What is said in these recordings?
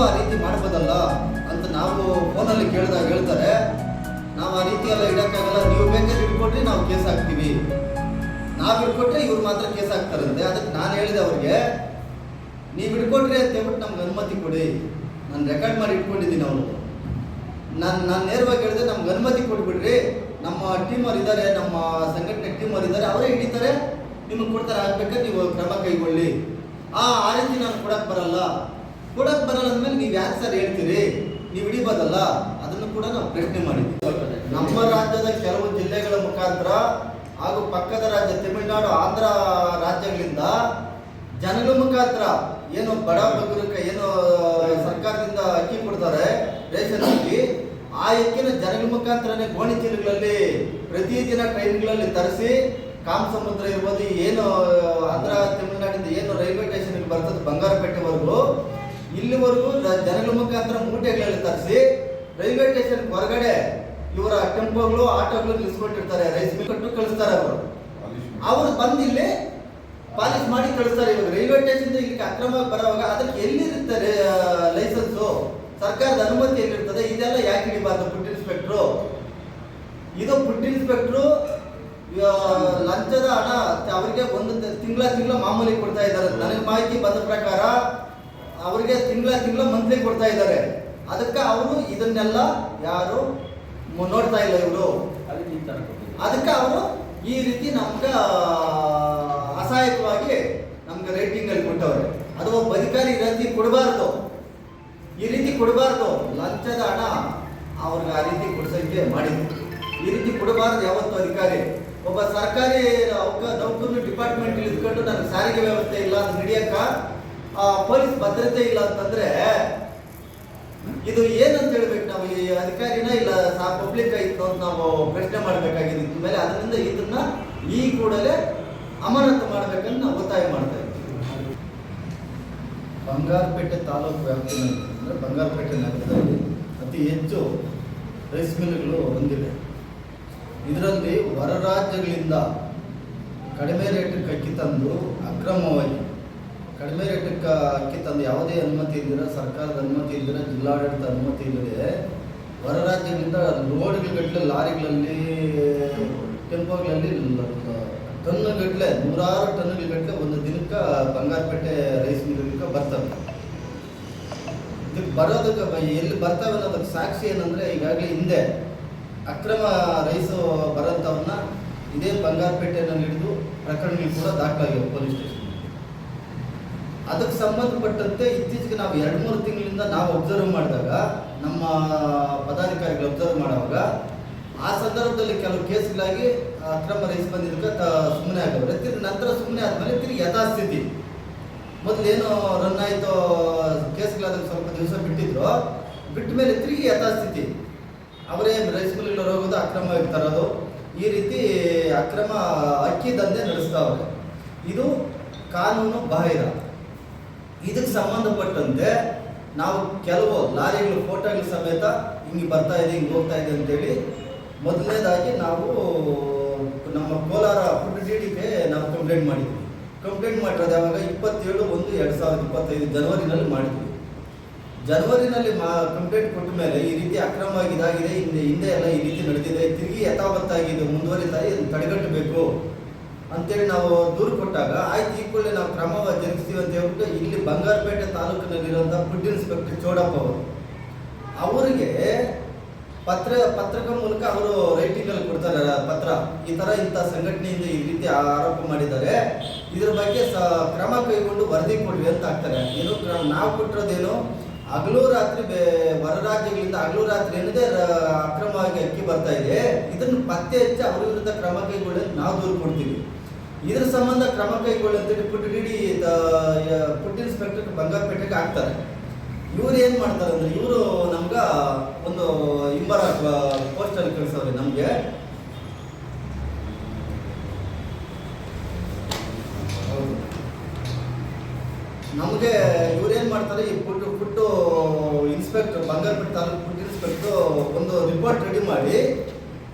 ನೀವು ಆ ರೀತಿ ಮಾಡ್ಬೋದಲ್ಲ ಅಂತ ನಾವು ಫೋನಲ್ಲಿ ಕೇಳಿದಾಗ ಹೇಳ್ತಾರೆ. ನಾವು ಆ ರೀತಿ ಎಲ್ಲ ಇಡೋಕ್ಕಾಗಲ್ಲ ನೀವು ಬೇಕಾದ್ರೆ ಇಟ್ಕೊಟ್ರೆ ನಾವು ಕೇಸ್ ಹಾಕ್ತೀವಿ. ನಾವು ಇಟ್ಕೊಟ್ರೆ ಇವ್ರು ಮಾತ್ರ ಕೇಸ್ ಹಾಕ್ತಾರಂತೆ. ಅದಕ್ಕೆ ನಾನು ಹೇಳಿದೆ ಅವ್ರಿಗೆ, ನೀವು ಇಟ್ಕೊಟ್ರೆ ಅಂತ ಹೇಳ್ಬಿಟ್ಟು ನಮ್ಗೆ ಅನುಮತಿ ಕೊಡಿ. ನಾನು ರೆಕಾರ್ಡ್ ಮಾಡಿ ಇಟ್ಕೊಂಡಿದ್ದೀನಿ ಅವರು. ನಾನು ನಾನು ನೇರವಾಗಿ ಹೇಳಿದೆ ನಮ್ಗೆ ಅನುಮತಿ ಕೊಟ್ಬಿಡ್ರಿ. ನಮ್ಮ ಟೀಮ್ ಅವ್ರು ಇದ್ದಾರೆ ನಮ್ಮ ಸಂಘಟನೆ ಟೀಮ್ ಅವ್ರು ಇದ್ದಾರೆ ಅವರೇ ಹಿಡಿತಾರೆ. ನಿಮಗೆ ಕೊಡ್ತಾರೆ ಆಗ್ಬೇಕಾದ್ರೆ ನೀವು ಕ್ರಮ ಕೈಗೊಳ್ಳಿ. ಆ ಆ ರೀತಿ ನಾನು ಕೊಡಕ್ಕೆ ಬರಲ್ಲ. ಕೊಡಕ್ಕೆ ಬರಲ್ಲ ಅಂದಮೇಲೆ ನೀವು ಯಾಕೆ ಸರ್ ಹೇಳ್ತೀರಿ? ನೀವು ಹಿಡಿಬೋದಲ್ಲ? ಅದನ್ನು ಕೂಡ ನಾವು ಪ್ರಶ್ನೆ ಮಾಡಿದ್ವಿ. ನಮ್ಮ ರಾಜ್ಯದ ಕೆಲವು ಜಿಲ್ಲೆಗಳ ಮುಖಾಂತರ ಹಾಗೂ ಪಕ್ಕದ ರಾಜ್ಯ ತಮಿಳುನಾಡು, ಆಂಧ್ರ ರಾಜ್ಯಗಳಿಂದ ಜನಗಳ ಮುಖಾಂತರ ಏನು ಬಡ ಬಗ್ಗರಕ್ಕೆ ಏನು ಸರ್ಕಾರದಿಂದ ಅಕ್ಕಿ ಕೊಡ್ತಾರೆ ರೇಷನ್ ಅಕ್ಕಿ, ಆ ಅಕ್ಕಿನ ಜನಗಳ ಮುಖಾಂತರನೇ ಗೋಣಿ ಚೀಲಗಳಲ್ಲಿ ಪ್ರತಿದಿನ ಟ್ರೈನ್ಗಳಲ್ಲಿ ತರಿಸಿ ಕಾಮ ಸಮುದ್ರ ಇರ್ಬೋದು, ಏನು ಆಂಧ್ರ ತಮಿಳುನಾಡಿಂದ ಏನು ರೈಲ್ವೆ ಸ್ಟೇಷನ್ಗೆ ಬರ್ತದೆ ಬಂಗಾರಪೇಟೆವರೆಗೂ ಇಲ್ಲಿವರೆಗೂ ಜನಗಳ ಮುಖಾಂತರ ಮೂಟೆಗಳಲ್ಲಿ ತರಿಸಿ ರೈಲ್ವೆ ಸ್ಟೇಷನ್ ಹೊರಗಡೆ ಇವರ ಟೆಂಪೋಗಳು, ಆಟೋಗಳು ನಿಲ್ಸ್ಕೊಂಡಿರ್ತಾರೆ ರೈಸ್ ಮಿಲ್ ಕಟ್ಟು ಕಳಿಸ್ತಾರೆ ಅವರು. ಅವರು ಬಂದಿಲ್ಲಿ ಪಾಲಿಶ್ ಮಾಡಿ ಕಳಿಸ್ತಾರೆ ಇವಾಗ. ರೈಲ್ವೆ ಸ್ಟೇಷನ್ ಇಲ್ಲಿ ಅಕ್ರಮ ಬರೋವಾಗ ಅದಕ್ಕೆ ಎಲ್ಲಿರುತ್ತೆ ಲೈಸೆನ್ಸು? ಸರ್ಕಾರದ ಅನುಮತಿ ಎಲ್ಲಿರ್ತದೆ? ಇದೆಲ್ಲ ಯಾಕೆ ಹಿಡಿಬಾರ್ದು ಫುಡ್ ಇನ್ಸ್ಪೆಕ್ಟ್ರು? ಇದು ಫುಡ್ ಇನ್ಸ್ಪೆಕ್ಟ್ರು ಲಂಚದ ಹಣ ಅವರಿಗೆ ಒಂದು ತಿಂಗಳ ತಿಂಗಳ ಮಾಮೂಲಿ ಕೊಡ್ತಾ ಇದ್ದಾರೆ ನನಗೆ ಮಾಹಿತಿ ಬಂದ ಪ್ರಕಾರ ಅವರಿಗೆ ತಿಂಗಳ ತಿಂಗಳ ಮಂತ್ಲಿ ಕೊಡ್ತಾ ಇದ್ದಾರೆ. ಅದಕ್ಕೆ ಅವರು ಇದನ್ನೆಲ್ಲ ಯಾರು ನೋಡ್ತಾ ಇಲ್ಲ ಇವರು. ಅದಕ್ಕೆ ಅವರು ಈ ರೀತಿ ನಮ್ಗೆ ಅಸಹಾಯಕವಾಗಿ ನಮ್ಗೆ ರೇಟಿಂಗ್ ಅಲ್ಲಿ ಕೊಟ್ಟವ್ರೆ. ಅದು ಒಬ್ಬ ಅಧಿಕಾರಿ ಈ ರೀತಿ ಕೊಡಬಾರ್ದು. ಈ ರೀತಿ ಕೊಡಬಾರ್ದು. ಲಂಚದ ಹಣ ಅವ್ರಿಗೆ ಆ ರೀತಿ ಕೊಡ್ಸೋಕ್ಕೆ ಮಾಡಿದ್ರು. ಈ ರೀತಿ ಕೊಡಬಾರ್ದು ಯಾವತ್ತು ಅಧಿಕಾರಿ. ಒಬ್ಬ ಸರ್ಕಾರಿ ನೌಕ- ನೌಕರರು ಡಿಪಾರ್ಟ್ಮೆಂಟ್ ಇದ್ಕೊಂಡು ನನಗೆ ಸಾರಿಗೆ ವ್ಯವಸ್ಥೆ ಇಲ್ಲ ಅಂತ ಹಿಡಿಯಕ್ಕ ಆ, ಪೊಲೀಸ್ ಭದ್ರತೆ ಇಲ್ಲ ಅಂತಂದ್ರೆ ಇದು ಏನಂತ ಹೇಳ್ಬೇಕು ನಾವು? ಈ ಅಧಿಕಾರಿನ ಇಲ್ಲ ಪಬ್ಲಿಕ್ ಆಯ್ತು ಅಂತ ನಾವು ಪ್ರಶ್ನೆ ಮಾಡಬೇಕಾಗಿದೆ. ಇದ್ರ ಮೇಲೆ ಅದರಿಂದ ಇದನ್ನ ಈ ಕೂಡಲೇ ಅಮಾನತು ಮಾಡ್ಬೇಕಂತ ನಾವು ಒತ್ತಾಯ ಮಾಡ್ತಾ ಇದ್ದೀವಿ. ಬಂಗಾರಪೇಟೆ ತಾಲೂಕು ವ್ಯಾಪ್ತಿಯಲ್ಲಿ ಅಂದರೆ ಬಂಗಾರಪೇಟೆ ನಗರದಲ್ಲಿ ಅತಿ ಹೆಚ್ಚು ರೈಸ್ ಮಿಲ್ಗಳು ಹೊಂದಿವೆ ಇದರಲ್ಲಿ ಹೊರ ರಾಜ್ಯಗಳಿಂದ ಕಡಿಮೆ ರೇಟಿಗೆ ಕಕ್ಕಿ ತಂದು ಅಕ್ರಮವಾಗಿ ಕಡಿಮೆ ರೇಟಕ್ಕೆ ಅಕ್ಕಿ ತಂದು ಯಾವುದೇ ಅನುಮತಿ ಇಲ್ಲದಿರ ಸರ್ಕಾರದ ಅನುಮತಿ ಇಲ್ಲದಿರ ಜಿಲ್ಲಾಡಳಿತ ಅನುಮತಿ ಇಲ್ಲದೆ ಹೊರ ರಾಜ್ಯದಿಂದ ರೋಡ್ಗಟ್ಟಲೆ ಲಾರಿಗಳಲ್ಲಿ, ಟೆಂಪೋಗಳಲ್ಲಿ ಟನ್ನುಗಟ್ಟಲೆ ನೂರಾರು ಟನ್ನುಗಳಗಟ್ಟಲೆ ಒಂದು ದಿನಕ್ಕೆ ಬಂಗಾರಪೇಟೆ ರೈಸ್ ಮಿಲ್ಗೆ ಬರ್ತವೆ. ಇದಕ್ಕೆ ಬರೋದಕ್ಕೆ ಎಲ್ಲಿ ಬರ್ತವೆ ಅನ್ನೋದಕ್ಕೆ ಸಾಕ್ಷಿ ಏನಂದರೆ ಈಗಾಗಲೇ ಹಿಂದೆ ಅಕ್ರಮ ರೈಸು ಬರೋಂಥವನ್ನ ಇದೇ ಬಂಗಾರಪೇಟೆನಲ್ಲಿ ಹಿಡಿದು ಪ್ರಕರಣಗಳು ಕೂಡ ದಾಖಲಾಗಿವೆ ಪೊಲೀಸ್ ಸ್ಟೇಷನ್. ಅದಕ್ಕೆ ಸಂಬಂಧಪಟ್ಟಂತೆ ಇತ್ತೀಚೆಗೆ ನಾವು ಎರಡು ಮೂರು ತಿಂಗಳಿಂದ ನಾವು ಅಬ್ಸರ್ವ್ ಮಾಡಿದಾಗ, ನಮ್ಮ ಪದಾಧಿಕಾರಿಗಳು ಅಬ್ಸರ್ವ್ ಮಾಡುವಾಗ, ಆ ಸಂದರ್ಭದಲ್ಲಿ ಕೆಲವು ಕೇಸ್ಗಳಾಗಿ ಅಕ್ರಮ ರೈಸ್ ಬಂದಿದ್ದಕ್ಕೆ ಸುಮ್ಮನೆ ಆಗವ್ರೆ ತಿರ್ಗಿ ನಂತರ ಸುಮ್ಮನೆ ಆದಮೇಲೆ ತಿರುಗಿ ಯಥಾಸ್ಥಿತಿ. ಮೊದಲೇನು ರನ್ ಆಯಿತು ಕೇಸ್ಗಳಾದ ಸ್ವಲ್ಪ ದಿವಸ ಬಿಟ್ಟಿದ್ರು ಬಿಟ್ಟ ಮೇಲೆ ತಿರುಗಿ ಯಥಾಸ್ಥಿತಿ. ಅವರೇ ರೈಸ್ ಮಿಲ್ಗಳು ಹೋಗೋದು ಅಕ್ರಮವಾಗಿ ತರೋದು ಈ ರೀತಿ ಅಕ್ರಮ ಅಕ್ಕಿ ದಂಧೆ ನಡೆಸ್ತಾವ್ರೆ ಇದು ಕಾನೂನು ಬಾಹಿರ. ಇದಕ್ಕೆ ಸಂಬಂಧಪಟ್ಟಂತೆ ನಾವು ಕೆಲವು ಲಾರಿಗಳು, ಫೋಟೋಗಳ ಸಮೇತ ಹಿಂಗೆ ಬರ್ತಾ ಇದೆ, ಹಿಂಗೆ ಹೋಗ್ತಾ ಇದೆ ಅಂತೇಳಿ. ಮೊದಲನೇದಾಗಿ ನಾವು ನಮ್ಮ ಕೋಲಾರ ಫುಡ್ ಡಿಗೆ ನಾವು ಕಂಪ್ಲೇಂಟ್ ಮಾಡಿದ್ವಿ. ಕಂಪ್ಲೇಂಟ್ ಮಾಡಿರೋದು ಯಾವಾಗ? ಇಪ್ಪತ್ತೇಳು ಒಂದು ಎರಡು ಸಾವಿರದ ಇಪ್ಪತ್ತೈದು ಜನವರಿನಲ್ಲಿ ಮಾಡಿದ್ವಿ. ಜನವರಿನಲ್ಲಿ ಮಾ ಕಂಪ್ಲೇಂಟ್ ಕೊಟ್ಟ ಮೇಲೆ ಈ ರೀತಿ ಅಕ್ರಮ ಇದಾಗಿದೆ, ಹಿಂದೆ ಹಿಂದೆ ಎಲ್ಲ ಈ ರೀತಿ ನಡೆದಿದೆ, ತಿರುಗಿ ಯಥಾವತ್ತಾಗಿದೆ ಮುಂದುವರಿತಾ ತಡೆಗಟ್ಟಬೇಕು. ಅಂತೇಳಿ ನಾವು ದೂರು ಕೊಟ್ಟಾಗ, ಆಯ್ತು, ಈ ಕೂಡಲೇ ನಾವು ಕ್ರಮ ಜರುಗಿಸ್ತೀವಿ ಅಂತ ಹೇಳ್ಬಿಟ್ಟು ಇಲ್ಲಿ ಬಂಗಾರಪೇಟೆ ತಾಲೂಕಿನಲ್ಲಿರುವಂಥ ಫುಡ್ ಇನ್ಸ್ಪೆಕ್ಟರ್ ಚೋಡಪ್ಪ ಅವರು, ಅವರಿಗೆ ಪತ್ರ, ಪತ್ರಕ ಮೂಲಕ ಅವರು ರೈಟಿಂಗಲ್ಲಿ ಕೊಡ್ತಾರೆ, ಪತ್ರ. ಈ ಥರ ಇಂಥ ಸಂಘಟನೆಯಿಂದ ಈ ರೀತಿ ಆರೋಪ ಮಾಡಿದ್ದಾರೆ. ಇದ್ರ ಬಗ್ಗೆ ಕ್ರಮ ಕೈಗೊಂಡು ವರದಿ ಕೊಡ್ವಿ ಅಂತ ಆಗ್ತಾರೆ. ಏನು ನಾವು ಕೊಟ್ಟಿರೋದೇನು, ಹಗಲು ರಾತ್ರಿ ಬೇ ಹೊರ ರಾಜ್ಯಗಳಿಂದ ಹಗಲು ರಾತ್ರಿ ಏನಿದೆ ಅಕ್ರಮವಾಗಿ ಅಕ್ಕಿ ಬರ್ತಾ ಇದೆ. ಇದನ್ನು ಪತ್ತೆ ಹಚ್ಚಿ ಅವ್ರ ವಿರುದ್ಧ ಕ್ರಮ ಕೈಗೊಳ್ಳಿ ನಾವು ದೂರು ಕೊಡ್ತೀವಿ. ಇದ್ರ ಸಂಬಂಧ ಕ್ರಮ ಕೈಗೊಳ್ಳಿ ಅಂತೇಳಿ ಪುಟ್ ಇನ್ಸ್ಪೆಕ್ಟರ್ ಬಂಗಾರಪೇಟೆಗೆ ಹಾಕ್ತಾರೆ ಇವ್ರು ಏನು ಮಾಡ್ತಾರೆ ಅಂದ್ರೆ ಇವರು ನಮ್ಗ ಒಂದು ಇಂಬರ ಕಳಿಸೋರಿ ನಮಗೆ. ನಮಗೆ ಇವ್ರು ಏನು ಮಾಡ್ತಾರೆ, ಈ food food inspector Bangarapete taluk food inspector ಒಂದು ರಿಪೋರ್ಟ್ ರೆಡಿ ಮಾಡಿ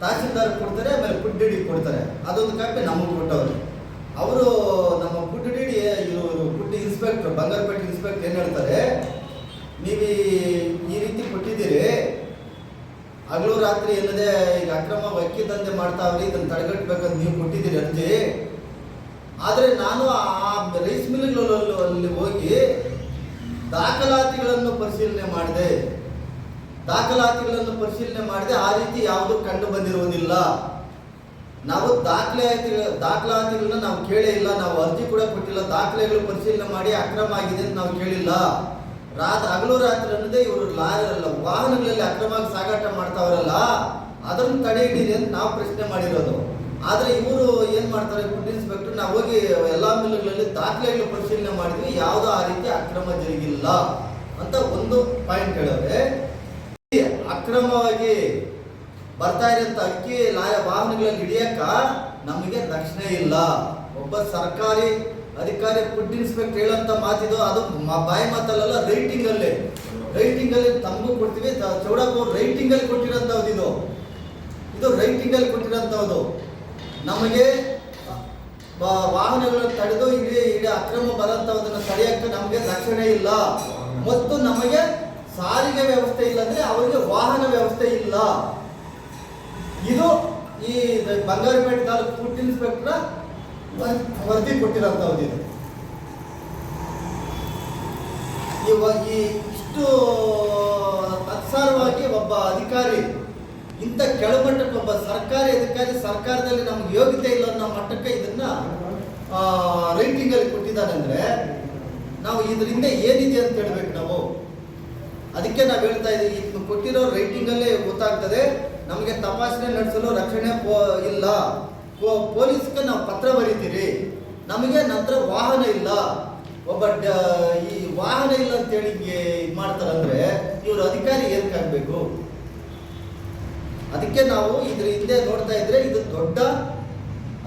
ತಹಸೀಲ್ದಾರ್ ಕೊಡ್ತಾರೆ, ಆಮೇಲೆ ಫುಡ್ ಡಿ ಕೊಡ್ತಾರೆ. ಅದೊಂದು ಕಾಪಿ ನಮಗೆ ಕೊಟ್ಟವ್ರೆ. ಅವರು ನಮ್ಮ ಫುಡ್ ಡಿ ಇವರು ಫುಡ್ ಇನ್ಸ್ಪೆಕ್ಟರ್ ಬಂಗಾರಪೇಟೆ ಇನ್ಸ್ಪೆಕ್ಟರ್ ಏನು ಹೇಳ್ತಾರೆ, ನೀವು ಈ- ರೀತಿ ಕೊಟ್ಟಿದ್ದೀರಿ, ಹಗಲು ರಾತ್ರಿ ಇಲ್ಲದೆ ಈಗ ಅಕ್ರಮ ವಕ್ಕಿದಂತೆ ಮಾಡ್ತಾ ಮಾಡ್ತಾವ್ರಿ ಇದನ್ನು ತಡೆಗಟ್ಟಬೇಕಂತ ನೀವು ಕೊಟ್ಟಿದ್ದೀರಿ ಅರ್ಜಿ. ಆದರೆ ನಾನು ಆ ರೈಸ್ ಮಿಲ್ಗಳಲ್ಲಿ ಅಲ್ಲಿ ಹೋಗಿ ದಾಖಲಾತಿಗಳನ್ನು ಪರಿಶೀಲನೆ ಮಾಡಿದೆ. ದಾಖಲಾತಿಗಳನ್ನು ಪರಿಶೀಲನೆ ಮಾಡಿದೆ, ಆ ರೀತಿ ಯಾವುದು ಕಂಡು ಬಂದಿರುವುದಿಲ್ಲ. ನಾವು ದಾಖಲಾತಿ ದಾಖಲಾತಿಗಳನ್ನ ನಾವು ಕೇಳೇ ಇಲ್ಲ, ನಾವು ಅರ್ಜಿ ಕೂಡ ಕೊಟ್ಟಿಲ್ಲ, ದಾಖಲೆಗಳು ಪರಿಶೀಲನೆ ಮಾಡಿ ಅಕ್ರಮ ಆಗಿದೆ ಅಂತ ನಾವು ಕೇಳಿಲ್ಲ. ರಾತ್ ಹಗಲು ರಾತ್ರಿ ಅನ್ನೋದೇ ಇವರು ಲಾರಿ ವಾಹನಗಳಲ್ಲಿ ಅಕ್ರಮವಾಗಿ ಸಾಗಾಟ ಮಾಡ್ತಾವ್ರಲ್ಲ, ಅದನ್ನು ತಡೆ ಹಿಡೀರಿ ಅಂತ ನಾವು ಪ್ರಶ್ನೆ ಮಾಡಿರೋದು. ಆದರೆ ಇವರು ಏನು ಮಾಡ್ತಾರೆ ಫುಡ್ ಇನ್ಸ್ಪೆಕ್ಟರ್ ನಾವು ಹೋಗಿ ಎಲ್ಲ ಮಿಲ್ಗಳಲ್ಲಿ ದಾಖಲೆಗಳು ಪರಿಶೀಲನೆ ಮಾಡಿದ್ವಿ, ಯಾವುದೋ ಆ ರೀತಿ ಅಕ್ರಮ ಜರುಗಿಲ್ಲ ಅಂತ ಒಂದು ಪಾಯಿಂಟ್ ಹೇಳಿದ್ರೆ ಅಕ್ರಮವಾಗಿ ಬರ್ತಾ ಇರೋಂಥ ಅಕ್ಕಿ, ಲಾಯ ವಾಹನಗಳಲ್ಲಿ ಹಿಡಿಯಕ್ಕ ನಮಗೆ ರಕ್ಷಣೆ ಇಲ್ಲ. ಒಬ್ಬ ಸರ್ಕಾರಿ ಅಧಿಕಾರಿ ಫುಡ್ ಇನ್ಸ್ಪೆಕ್ಟರ್ ಹೇಳಂತ ಮಾತಿದು, ಅದು ಬಾಯಿ ಮಾತಲ್ಲ ರೈಟಿಂಗ್ ಅಲ್ಲಿ ರೈಟಿಂಗ್ ಅಲ್ಲಿ ತಮಗೂ ಕೊಡ್ತೀವಿ ಚೌಡಪ್ಪ ರೈಟಿಂಗ್ ಅಲ್ಲಿ ಕೊಟ್ಟಿರೋಂಥದ್ದು ಇದು. ಇದು ರೈಟಿಂಗ್ ಅಲ್ಲಿ ಕೊಟ್ಟಿರೋಂಥದ್ದು ನಮಗೆ ವಾಹನಗಳನ್ನು ತಡೆದು ಇಡೀ ಇಡೀ ಅಕ್ರಮ ಬರೋಂಥದ್ದನ್ನು ತಡೆಯಕ್ಕೆ ನಮಗೆ ರಕ್ಷಣೆ ಇಲ್ಲ. ಮತ್ತು ನಮಗೆ ಸಾರಿಗೆ ವ್ಯವಸ್ಥೆ ಇಲ್ಲ ಅಂದ್ರೆ ಅವರಿಗೆ ವಾಹನ ವ್ಯವಸ್ಥೆ ಇಲ್ಲ. ಇದು ಈ ಬಂಗಾರಪೇಟೆ ತಾಲೂಕು ಫುಡ್ ಇನ್ಸ್ಪೆಕ್ಟರ್ ವರದಿ ಕೊಟ್ಟಿರೋಂಥದ್ದು ಇದು. ಇವಾಗ ಇಷ್ಟು ತತ್ಸಾರವಾಗಿ ಒಬ್ಬ ಅಧಿಕಾರಿ ಇಂಥ ಕೆಳಮಟ್ಟಕ್ಕೆ ಒಬ್ಬ ಸರ್ಕಾರಿ ಅಧಿಕಾರಿ ಸರ್ಕಾರದಲ್ಲಿ ನಮ್ಗೆ ಯೋಗ್ಯತೆ ಇಲ್ಲ ಅನ್ನೋ ಮಟ್ಟಕ್ಕೆ ಇದನ್ನ ರೈಟಿಂಗ್ ಅಲ್ಲಿ ಕೊಟ್ಟಿದ್ದಾರೆ ಅಂದ್ರೆ ನಾವು ಇದರಿಂದ ಏನಿದೆ ಅಂತ ಹೇಳ್ಬೇಕು ನಾವು. ಅದಕ್ಕೆ ನಾವು ಹೇಳ್ತಾ ಇದ್ದೀವಿ ಇದನ್ನು ಕೊಟ್ಟಿರೋ ರೈಟಿಂಗಲ್ಲೇ ಗೊತ್ತಾಗ್ತದೆ. ನಮಗೆ ತಪಾಸಣೆ ನಡೆಸಲು ರಕ್ಷಣೆ ಇಲ್ಲ. ಪೊಲೀಸ್ಗೆ ನಾವು ಪತ್ರ ಬರೀತೀರಿ. ನಮಗೆ ನಂತರ ವಾಹನ ಇಲ್ಲ. ಒಬ್ಬ ಈ ವಾಹನ ಇಲ್ಲ ಅಂತೇಳಿ ಇದು ಮಾಡ್ತಾರಂದ್ರೆ ಇವರು ಅಧಿಕಾರಿ ಏನಕ್ಕಾಗಬೇಕು ಅದಕ್ಕೆ ನಾವು ಇದ್ರ ಹಿಂದೆ ನೋಡ್ತಾ ಇದ್ರೆ ಇದು ದೊಡ್ಡ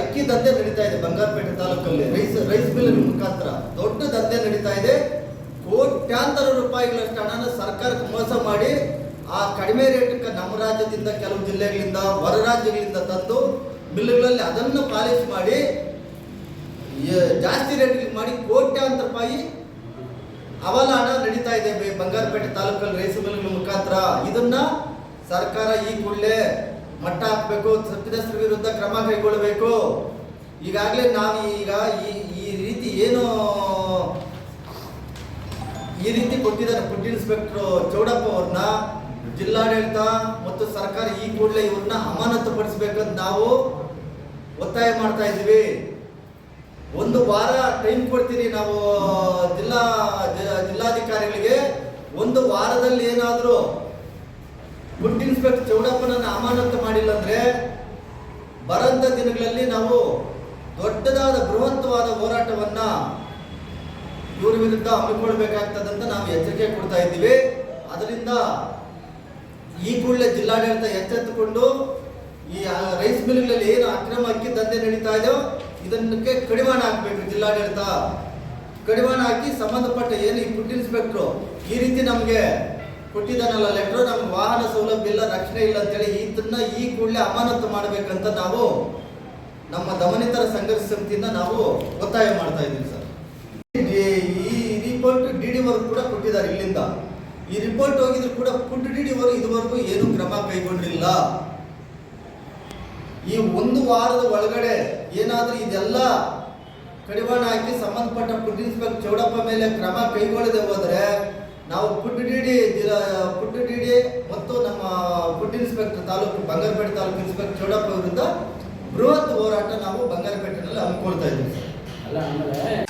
ಅಕ್ಕಿ ದಂಧೆ ನಡೀತಾ ಇದೆ ಬಂಗಾರಪೇಟೆ ತಾಲೂಕಲ್ಲಿ. ರೈಸ್ ರೈಸ್ ಮಿಲ್ ಮುಖಾಂತರ. ದೊಡ್ಡ ದಂಧೆ ನಡೀತಾ ಇದೆ. ಕೋಟ್ಯಾಂತರ ರೂಪಾಯಿಗಳಷ್ಟು ಹಣನ ಸರ್ಕಾರಕ್ಕೆ ಮೋಸ ಮಾಡಿ ಆ ಕಡಿಮೆ ರೇಟಕ್ಕೆ ನಮ್ಮ ರಾಜ್ಯದಿಂದ ಕೆಲವು ಜಿಲ್ಲೆಗಳಿಂದ, ಹೊರ ರಾಜ್ಯಗಳಿಂದ ತಂದು ಮಿಲ್ಗಳಲ್ಲಿ ಅದನ್ನು ಪಾಲಿಸ್ ಮಾಡಿ ಜಾಸ್ತಿ ರೇಟ್ಗೆ ಮಾಡಿ ಕೋಟ್ಯಾಂತರ ರೂಪಾಯಿ ಅವಲಾಣ ನಡೀತಾ ಇದೆ ಬಂಗಾರಪೇಟೆ ತಾಲೂಕಲ್ಲಿ ರೈಸ್ ಮಿಲ್ಗಳ ಮುಖಾಂತರ. ಇದನ್ನ ಸರ್ಕಾರ ಈ ಕೂಡಲೇ ಮಟ್ಟ ಹಾಕಬೇಕು ತಪ್ಪಿದಸ್ತ್ರ ವಿರುದ್ಧ ಕ್ರಮ ಕೈಗೊಳ್ಳಬೇಕು. ಈಗಾಗಲೇ ನಾವು ಈಗ ಈ ಈ ರೀತಿ ಏನು ಈ ರೀತಿ ಕೊಟ್ಟಿದ್ದಾರೆ ಫುಡ್ ಇನ್ಸ್ಪೆಕ್ಟರ್ ಚೌಡಪ್ಪ ಅವ್ರನ್ನ. ಜಿಲ್ಲಾಡಳಿತ ಮತ್ತು ಸರ್ಕಾರ ಈ ಕೂಡಲೇ ಇವ್ರನ್ನ ಅಮಾನತು ಪಡಿಸ್ಬೇಕಂತ ನಾವು ಒತ್ತಾಯ ಮಾಡ್ತಾ ಇದ್ದೀವಿ. ಒಂದು ವಾರ ಟೈಮ್ ಕೊಡ್ತೀರಿ ನಾವು ಜಿಲ್ಲಾ ಜಿಲ್ಲಾಧಿಕಾರಿಗಳಿಗೆ. ಒಂದು ವಾರದಲ್ಲಿ ಏನಾದರೂ ಫುಡ್ ಇನ್ಸ್ಪೆಕ್ಟರ್ ಚೌಡಪ್ಪನನ್ನು ಅಮಾನತು ಮಾಡಿಲ್ಲ ಅಂದರೆ ಬರಂತ ದಿನಗಳಲ್ಲಿ ನಾವು ದೊಡ್ಡದಾದ ಬೃಹತ್ವಾದ ಹೋರಾಟವನ್ನ ಇವ್ರ ವಿರುದ್ಧ ಹಮ್ಮಿಕೊಳ್ಬೇಕಾಗ್ತದಂತ ನಾವು ಎಚ್ಚರಿಕೆ ಕೊಡ್ತಾ ಇದ್ದೀವಿ. ಅದರಿಂದ ಈ ಕೂಡಲೇ ಜಿಲ್ಲಾಡಳಿತ ಎಚ್ಚೆತ್ತುಕೊಂಡು ಈ ರೈಸ್ ಮಿಲ್ಗಳಲ್ಲಿ ಏನು ಅಕ್ರಮ ಅಕ್ಕಿ ದಂಧೆ ನಡೀತಾ ಇದೆಯೋ ಇದನ್ನಕ್ಕೆ ಕಡಿವಾಣ ಹಾಕಬೇಕು ಜಿಲ್ಲಾಡಳಿತ. ಕಡಿವಾಣ ಹಾಕಿ ಸಂಬಂಧಪಟ್ಟ ಏನು ಈ ಫುಡ್ ಇನ್ಸ್ಪೆಕ್ಟ್ರು ಈ ರೀತಿ ನಮಗೆ ಕೊಟ್ಟಿದ್ದಾನಲ್ಲ ಲೆಟ್ರು, ನಮ್ಗೆ ವಾಹನ ಸೌಲಭ್ಯ ಇಲ್ಲ, ರಕ್ಷಣೆ ಇಲ್ಲ ಅಂತೇಳಿ ಇದನ್ನ ಈ ಕೂಡಲೇ ಅಮಾನತು ಮಾಡಬೇಕಂತ ನಾವು ನಮ್ಮ ದಮನಿತರ ಸಂಘರ್ಷ ಸಮಿತಿಯಿಂದ ನಾವು ಒತ್ತಾಯ ಮಾಡ್ತಾ ಇದ್ದೀವಿ ಸರ್. ಈ ರಿಪೋರ್ಟ್ ಡಿ ಡಿ ಕೂಡ ಕೊಟ್ಟಿದ್ದಾರೆ ಇಲ್ಲಿಂದ. ಈ ರಿಪೋರ್ಟ್ ಹೋಗಿದ್ರು ಕೂಡ ಫುಡ್ ಡಿಡಿ ಡಿ ಅವರು ಇದುವರೆಗೂ ಏನು ಕ್ರಮ ಕೈಗೊಂಡಿಲ್ಲ. ಈ ಒಂದು ವಾರದ ಒಳಗಡೆ ಏನಾದರೂ ಇದೆಲ್ಲ ಕಡಿವಾಣ ಹಾಕಿ ಸಂಬಂಧಪಟ್ಟ ಫುಡ್ ಇನ್ಸ್ಪೆಕ್ಟರ್ ಚೌಡಪ್ಪ ಮೇಲೆ ಕ್ರಮ ಕೈಗೊಳ್ಳದೆ ಹೋದರೆ ನಾವು food DD food D D ಮತ್ತು ನಮ್ಮ food inspector taluk Bangarapete taluk inspector Chowdappa ವಿರುದ್ಧ ಬೃಹತ್ ಹೋರಾಟ ನಾವು ಬಂಗಾರಪೇಟೆನಲ್ಲಿ ಹಮ್ಮಿಕೊಳ್ತಾ ಇದ್ದೀವಿ. ಅಲ್ಲ, ಆಮೇಲೆ